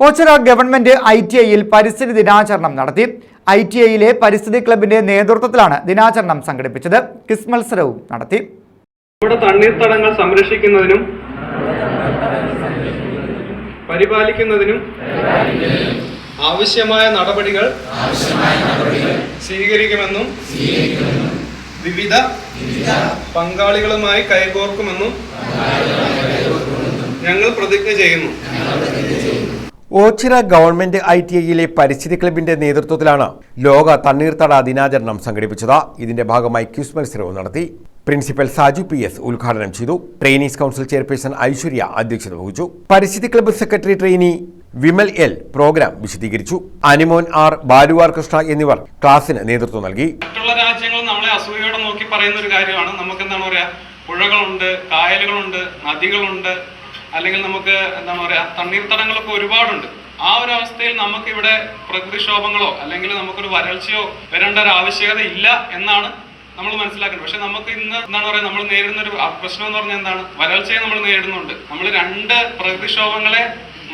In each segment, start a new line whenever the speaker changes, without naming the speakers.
Ochira government I T ഐയിൽ പരിസ്ഥിതി ദിനാചരണം നടത്തി. ഐ ടി ഐയിലെ പരിസ്ഥിതി ക്ലബിന്റെ നേതൃത്വത്തിലാണ് ദിനാചരണം സംഘടിപ്പിച്ചത്. കിസ് മത്സരവും നടത്തി.
ഇവിടെ തണ്ണീർത്തടങ്ങൾ സംരക്ഷിക്കുന്നതിനും പരിപാലിക്കുന്നതിനും ആവശ്യമായ നടപടികൾ സ്വീകരിക്കുമെന്നും വിവിധ പങ്കാളികളുമായി കൈകോർക്കുമെന്നും ഞങ്ങൾ പ്രതിജ്ഞ ചെയ്യുന്നു.
ഓച്ചിറ ഗവൺമെന്റ് ഐ ടി ഐയിലെ പരിസ്ഥിതി ക്ലബിന്റെ നേതൃത്വത്തിലാണ് ലോക തണ്ണീർത്തട ദിനാചരണം സംഘടിപ്പിച്ചത്. ഇതിന്റെ ഭാഗമായി ക്യൂസ് മത്സരവും നടത്തി. പ്രിൻസിപ്പൽ സാജു പി എസ് ഉദ്ഘാടനം ചെയ്തു. ട്രെയിനീസ് കൗൺസിൽ ചെയർപേഴ്സൺ ഐശ്വര്യ അധ്യക്ഷത വഹിച്ചു. പരിസ്ഥിതി club secretary trainee Vimal L programme വിശദീകരിച്ചു. അനിമോൻ ആർ ബാലുവാർ കൃഷ്ണ എന്നിവർ ക്ലാസിന് നേതൃത്വം നൽകി.
മറ്റുള്ള രാജ്യങ്ങൾ നമ്മളെ അസൂയയോടെ നോക്കി പറയുന്ന ഒരു കാര്യമാണ്. നമുക്ക് എന്താണ് പറയാ? പുഴകളുണ്ട് കായലുകളുണ്ട് നദികളുണ്ട് അല്ലെങ്കിൽ നമുക്ക് എന്താണ് പറയാ തണ്ണീർത്തടങ്ങളൊക്കെ ഒരുപാടുണ്ട്. ആ ഒരു അവസ്ഥയിൽ നമുക്ക് ഇവിടെ പ്രകൃതിക്ഷോഭങ്ങളോ അല്ലെങ്കിൽ നമുക്കൊരു വരൾച്ചയോ വരേണ്ട ഒരു ആവശ്യകത ഇല്ല എന്നാണ് നമ്മൾ മനസ്സിലാക്കുന്നത്. പക്ഷെ നമുക്ക് ഇന്ന് എന്താണ് പറയുക നമ്മൾ നേരിടുന്ന ഒരു പ്രശ്നം എന്ന് പറഞ്ഞാൽ എന്താണ്? വരൾച്ചയെ നമ്മൾ നേരിടുന്നുണ്ട്. നമ്മൾ രണ്ട് പ്രകൃതിക്ഷോഭങ്ങളെ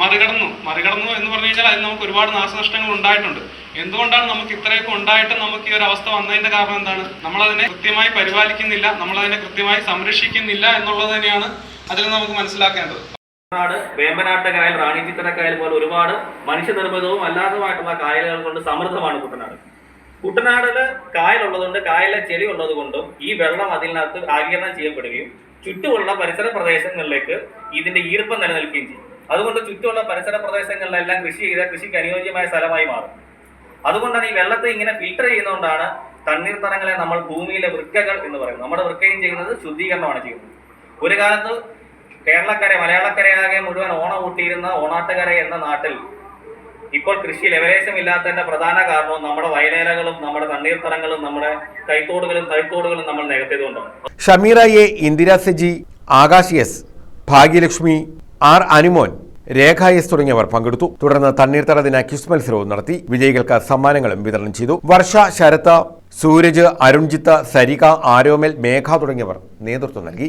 മറികടന്നു. മറികടന്നു എന്ന് പറഞ്ഞു കഴിഞ്ഞാൽ അതിൽ നമുക്ക് ഒരുപാട് നാശനഷ്ടങ്ങൾ ഉണ്ടായിട്ടുണ്ട്. എന്തുകൊണ്ടാണ് നമുക്ക് ഇത്രയൊക്കെ ഉണ്ടായിട്ട് നമുക്ക് ഈ ഒരു അവസ്ഥ വന്നതിന്റെ കാരണം എന്താണ്? നമ്മൾ അതിനെ കൃത്യമായി പരിപാലിക്കുന്നില്ല. നമ്മൾ അതിനെ കൃത്യമായി സംരക്ഷിക്കുന്നില്ല എന്നുള്ളത് തന്നെയാണ് അതിൽ നമുക്ക് മനസ്സിലാക്കേണ്ടത്. ാട്
വേമ്പനാട്ട് കായൽ റാണിച്ചിത്തറ കായൽ പോലെ ഒരുപാട് മനുഷ്യനിർമ്മിതവും അല്ലാത്തതുമായിട്ടുള്ള കായലുകൾ കൊണ്ട് സമൃദ്ധമാണ് കുട്ടനാട്. കുട്ടനാടിൽ കായലുള്ളതുകൊണ്ട് കായലിലെ ചെളി ഉള്ളത് കൊണ്ടും ഈ വെള്ളം അതിനകത്ത് ആകീരണം ചെയ്യപ്പെടുകയും ചുറ്റുമുള്ള പരിസര പ്രദേശങ്ങളിലേക്ക് ഇതിന്റെ ഈർപ്പം നിലനിൽക്കുകയും ചെയ്യും. അതുകൊണ്ട് ചുറ്റുമുള്ള പരിസര പ്രദേശങ്ങളിലെല്ലാം കൃഷി ചെയ്ത കൃഷിക്ക് അനുയോജ്യമായ സ്ഥലമായി മാറും. അതുകൊണ്ടാണ് ഈ വെള്ളത്തെ ഇങ്ങനെ ഫിൽട്ടർ ചെയ്യുന്നതുകൊണ്ടാണ് തണ്ണീർത്തടങ്ങളെ നമ്മൾ ഭൂമിയിലെ വൃക്കകൾ എന്ന് പറയുന്നത്. നമ്മുടെ വൃക്കയും ചെയ്യുന്നത് ശുദ്ധീകരണമാണ് ചെയ്യുന്നത്. ഒരു കാലത്ത് കേരളക്കര മലയാളക്കരയാകെ മുഴുവൻ ഓണം ഊട്ടിയിരുന്ന ഓണാട്ടുകര എന്ന നാട്ടിൽ ഇപ്പോൾ കൃഷി ലെവലേശമില്ലാത്തതിന്റെ പ്രധാന കാരണവും നമ്മുടെ വയലേലകളും നമ്മുടെ തണ്ണീർത്തടങ്ങളും നമ്മുടെ കൈത്തോടുകളും കൈത്തോടുകളും നമ്മൾ നികത്തിയതുകൊണ്ടാണ്
Shameera A Indira Saji Akash S Bhagyalakshmi R Anumon Rekha S തുടങ്ങിയവർ പങ്കെടുത്തു. തുടർന്ന് തണ്ണീർത്തട ദിന ക്വിസ് മത്സരവും നടത്തി. വിജയികൾക്ക് സമ്മാനങ്ങളും വിതരണം ചെയ്തു. വർഷ ശരത് സൂരജ് അരുൺജിത്ത് സരിക ആരോമൽ മേഘ തുടങ്ങിയവർ നേതൃത്വം നൽകി.